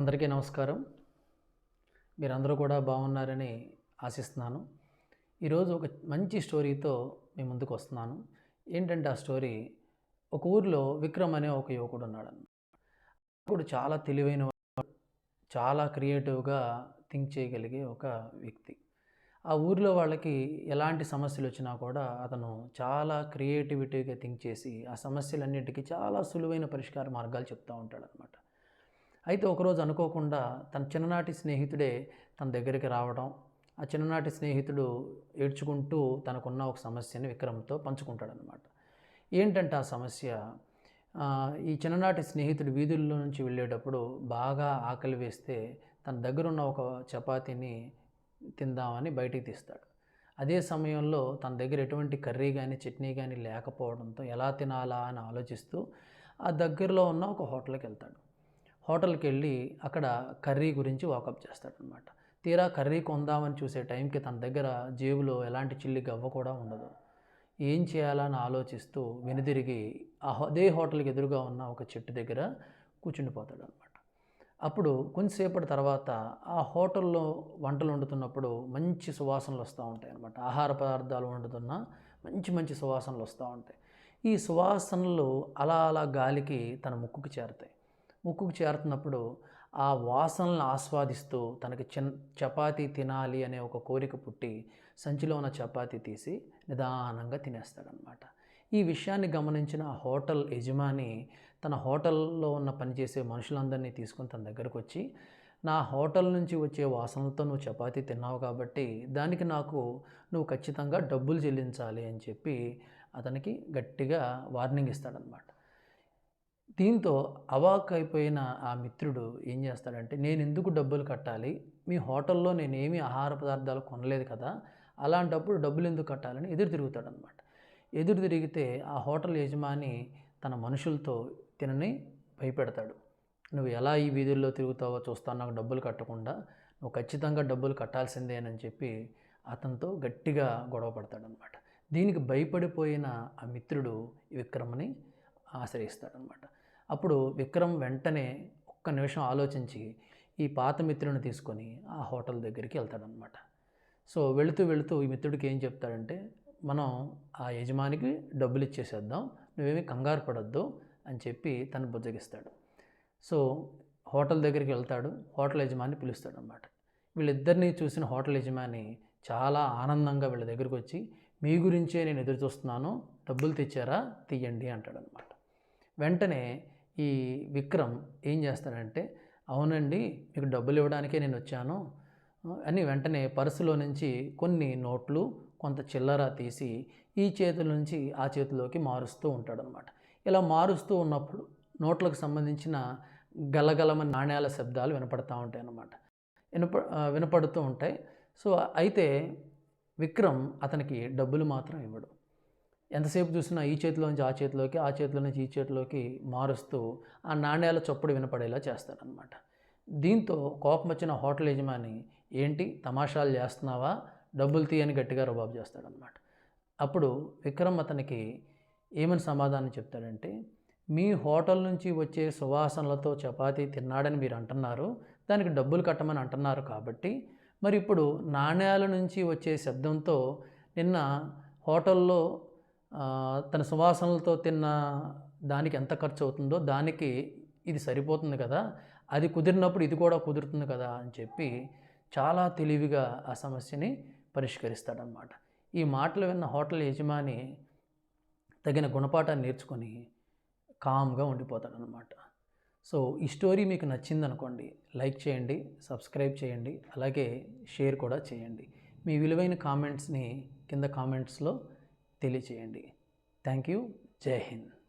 అందరికీ నమస్కారం. మీరందరూ కూడా బాగున్నారని ఆశిస్తున్నాను. ఈరోజు ఒక మంచి స్టోరీతో మీ ముందుకు వస్తున్నాను. ఏంటంటే ఆ స్టోరీ ఒక ఊరిలో విక్రమ్ అనే ఒక యువకుడు ఉన్నాడు. చాలా తెలివైన చాలా క్రియేటివ్గా థింక్ చేయగలిగే ఒక వ్యక్తి. ఆ ఊరిలో వాళ్ళకి ఎలాంటి సమస్యలు వచ్చినా కూడా అతను చాలా క్రియేటివిటీగా థింక్ చేసి ఆ సమస్యలన్నిటికీ చాలా సులువైన పరిష్కార మార్గాలు చెప్తూ ఉంటాడు అనమాట అయితే ఒకరోజు అనుకోకుండా తన చిన్ననాటి స్నేహితుడే తన దగ్గరికి రావడం ఆ చిన్ననాటి స్నేహితుడు ఏడ్చుకుంటూ తనకున్న ఒక సమస్యని విక్రమ్తో పంచుకుంటాడనమాట ఏంటంటే ఆ సమస్య? ఈ చిన్ననాటి స్నేహితుడు వీధుల్లో నుంచి వెళ్ళేటప్పుడు బాగా ఆకలి వేస్తే తన దగ్గరున్న ఒక చపాతీని తిందామని బయటికి తీస్తాడు. అదే సమయంలో తన దగ్గర ఎటువంటి కర్రీ కానీ చట్నీ కానీ లేకపోవడంతో ఎలా తినాలా అని ఆలోచిస్తూ ఆ దగ్గరలో ఉన్న ఒక హోటల్కి వెళ్తాడు. హోటల్కి వెళ్ళి అక్కడ కర్రీ గురించి వాకప్ చేస్తాడనమాట తీరా కర్రీ కొందామని చూసే టైంకి తన దగ్గర జేబులో ఎలాంటి చిల్లి గవ్వ కూడా ఉండదు. ఏం చేయాలని ఆలోచిస్తూ వెనుదిరిగి ఆ అదే హోటల్కి ఎదురుగా ఉన్న ఒక చెట్టు దగ్గర కూర్చుండిపోతాడు అనమాట అప్పుడు కొంతసేపటి తర్వాత ఆ హోటల్లో వంటలు వండుతున్నప్పుడు మంచి సువాసనలు వస్తూ ఉంటాయి అనమాట ఆహార పదార్థాలు వండుతున్న మంచి మంచి సువాసనలు వస్తూ ఉంటాయి. ఈ సువాసనలు అలా అలా గాలికి తన ముక్కుకు చేరుతాయి. ముక్కుకు చేరుతున్నప్పుడు ఆ వాసనలను ఆస్వాదిస్తూ తనకి చిన్ చపాతీ తినాలి అనే ఒక కోరిక పుట్టి సంచిలో ఉన్న చపాతీ తీసి నిదానంగా తినేస్తాడనమాట ఈ విషయాన్ని గమనించిన ఆ హోటల్ యజమాని తన హోటల్లో ఉన్న పనిచేసే మనుషులందరినీ తీసుకొని తన దగ్గరకు వచ్చి నా హోటల్ నుంచి వచ్చే వాసనలతో నువ్వు చపాతీ తిన్నావు కాబట్టి దానికి నాకు నువ్వు ఖచ్చితంగా డబ్బులు చెల్లించాలి అని చెప్పి అతనికి గట్టిగా వార్నింగ్ ఇస్తాడనమాట దీంతో అవాక్ అయిపోయిన ఆ మిత్రుడు ఏం చేస్తాడంటే నేను ఎందుకు డబ్బులు కట్టాలి? మీ హోటల్లో నేనేమి ఆహార పదార్థాలు కొనలేదు కదా అలాంటప్పుడు డబ్బులు ఎందుకు కట్టాలని ఎదురు తిరుగుతాడనమాట. ఎదురు తిరిగితే ఆ హోటల్ యజమాని తన మనుషులతో తినని భయపెడతాడు. నువ్వు ఎలా ఈ వీధుల్లో తిరుగుతావో చూస్తాను నాకు డబ్బులు కట్టకుండా. నువ్వు ఖచ్చితంగా డబ్బులు కట్టాల్సిందేనని చెప్పి అతనితో గట్టిగా గొడవ పడతాడనమాట. దీనికి భయపడిపోయిన ఆ మిత్రుడు విక్రమ్ని ఆశ్రయిస్తాడనమాట. అప్పుడు విక్రమ్ వెంటనే ఒక్క నిమిషం ఆలోచించి ఈ పాత మిత్రుని తీసుకొని ఆ హోటల్ దగ్గరికి వెళ్తాడనమాట సో వెళుతూ వెళుతూ ఈ మిత్రుడికి ఏం చెప్తాడంటే మనం ఆ యజమానికి డబ్బులు ఇచ్చేసేద్దాం నువ్వేమీ కంగారు పడొద్దు అని చెప్పి తను బుజ్జగిస్తాడు. సో హోటల్ దగ్గరికి వెళ్తాడు హోటల్ యజమాని పిలుస్తాడు అనమాట వీళ్ళిద్దరినీ చూసిన హోటల్ యజమాని చాలా ఆనందంగా వీళ్ళ దగ్గరికి వచ్చి మీ గురించే నేను ఎదురు చూస్తున్నాను డబ్బులు తెచ్చారా తీయండి అంటాడనమాట వెంటనే ఈ విక్రమ్ ఏం చేస్తాడంటే అవునండి మీకు డబ్బులు ఇవ్వడానికే నేను వచ్చాను. అని వెంటనే పర్సులో నుంచి కొన్ని నోట్లు కొంత చిల్లర తీసి ఈ చేతుల నుంచి ఆ చేతిలోకి మారుస్తూ ఉంటాడనమాట. ఇలా మారుస్తూ ఉన్నప్పుడు నోట్లకు సంబంధించిన గలగలమని నాణ్యాల శబ్దాలు వినపడతా ఉంటాయి అన్నమాట వినప వినపడుతూ ఉంటాయి. సో అయితే విక్రమ్ అతనికి డబ్బులు మాత్రం ఇవ్వడు. ఎంతసేపు చూసినా ఈ చేతిలోంచి ఆ చేతిలోకి ఆ చేతిలో నుంచి ఈ చేతిలోకి మారుస్తూ ఆ నాణ్యాల చప్పుడు వినపడేలా చేస్తాడనమాట దీంతో కోపం వచ్చిన హోటల్ యజమాని ఏంటి తమాషాలు చేస్తున్నావా? డబ్బులు తీయని గట్టిగా రుబాబు చేస్తాడనమాట అప్పుడు విక్రమ్ అతనికి ఏమని సమాధానం చెప్తాడంటే మీ హోటల్ నుంచి వచ్చే సువాసనలతో చపాతీ తిన్నాడని మీరు అంటున్నారు. దానికి డబ్బులు కట్టమని అంటున్నారు కాబట్టి మరి ఇప్పుడు నాణ్యాల నుంచి వచ్చే శబ్దంతో నిన్న హోటల్లో తన సువాసనలతో తిన్న దానికి ఎంత ఖర్చు అవుతుందో దానికి ఇది సరిపోతుంది కదా. అది కుదిరినప్పుడు ఇది కూడా కుదురుతుంది కదా అని చెప్పి చాలా తెలివిగా ఆ సమస్యని పరిష్కరిస్తాడనమాట ఈ మాటలు విన్న హోటల్ యజమాని తగిన గుణపాఠాన్ని నేర్చుకొని కామ్గా ఉండిపోతాడనమాట సో ఈ స్టోరీ మీకు నచ్చిందనుకోండి లైక్ చేయండి సబ్స్క్రైబ్ చేయండి అలాగే షేర్ కూడా చేయండి. మీ విలువైన కామెంట్స్ని కింద కామెంట్స్లో తెలియచేయండి. Thank you. జై హింద్.